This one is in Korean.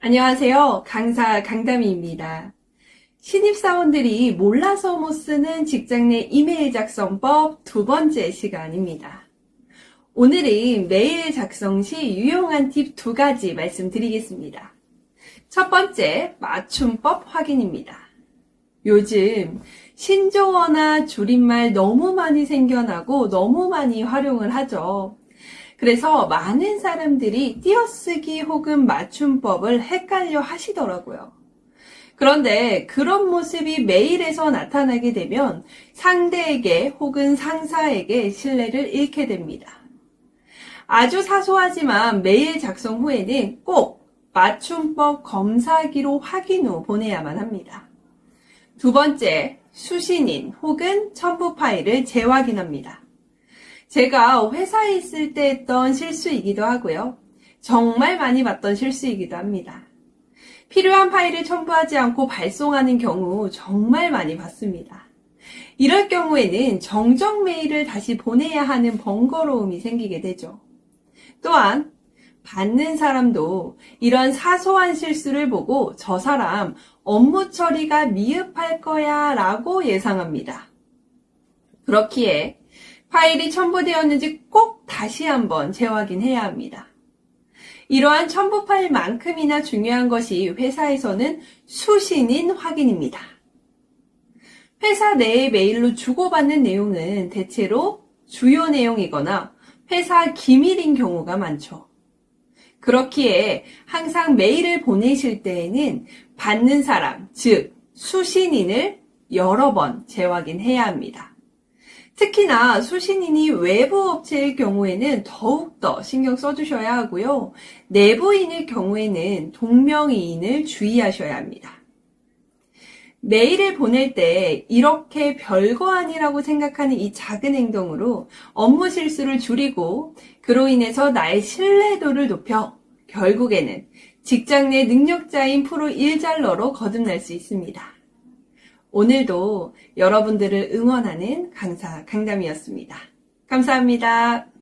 안녕하세요. 강사 강다미입니다. 신입사원들이 몰라서 못 쓰는 직장 내 이메일 작성법 두 번째 시간입니다. 오늘은 메일 작성 시 유용한 팁 두 가지 말씀드리겠습니다. 첫 번째, 맞춤법 확인입니다. 요즘 신조어나 줄임말 너무 많이 생겨나고 너무 많이 활용을 하죠. 그래서 많은 사람들이 띄어쓰기 혹은 맞춤법을 헷갈려 하시더라고요. 그런데 그런 모습이 메일에서 나타나게 되면 상대에게 혹은 상사에게 신뢰를 잃게 됩니다. 아주 사소하지만 메일 작성 후에는 꼭 맞춤법 검사기로 확인 후 보내야만 합니다. 두 번째, 수신인 혹은 첨부 파일을 재확인합니다. 제가 회사에 있을 때 했던 실수이기도 하고요. 정말 많이 봤던 실수이기도 합니다. 필요한 파일을 첨부하지 않고 발송하는 경우 정말 많이 봤습니다. 이럴 경우에는 정정 메일을 다시 보내야 하는 번거로움이 생기게 되죠. 또한 받는 사람도 이런 사소한 실수를 보고 저 사람 업무 처리가 미흡할 거야 라고 예상합니다. 그렇기에 파일이 첨부되었는지 꼭 다시 한번 재확인해야 합니다. 이러한 첨부 파일만큼이나 중요한 것이 회사에서는 수신인 확인입니다. 회사 내의 메일로 주고받는 내용은 대체로 주요 내용이거나 회사 기밀인 경우가 많죠. 그렇기에 항상 메일을 보내실 때에는 받는 사람, 즉, 수신인을 여러 번 재확인해야 합니다. 특히나 수신인이 외부 업체일 경우에는 더욱더 신경 써주셔야 하고요. 내부인일 경우에는 동명이인을 주의하셔야 합니다. 메일을 보낼 때 이렇게 별거 아니라고 생각하는 이 작은 행동으로 업무 실수를 줄이고 그로 인해서 나의 신뢰도를 높여 결국에는 직장 내 능력자인 프로 일잘러로 거듭날 수 있습니다. 오늘도 여러분들을 응원하는 강사 강담이었습니다. 감사합니다.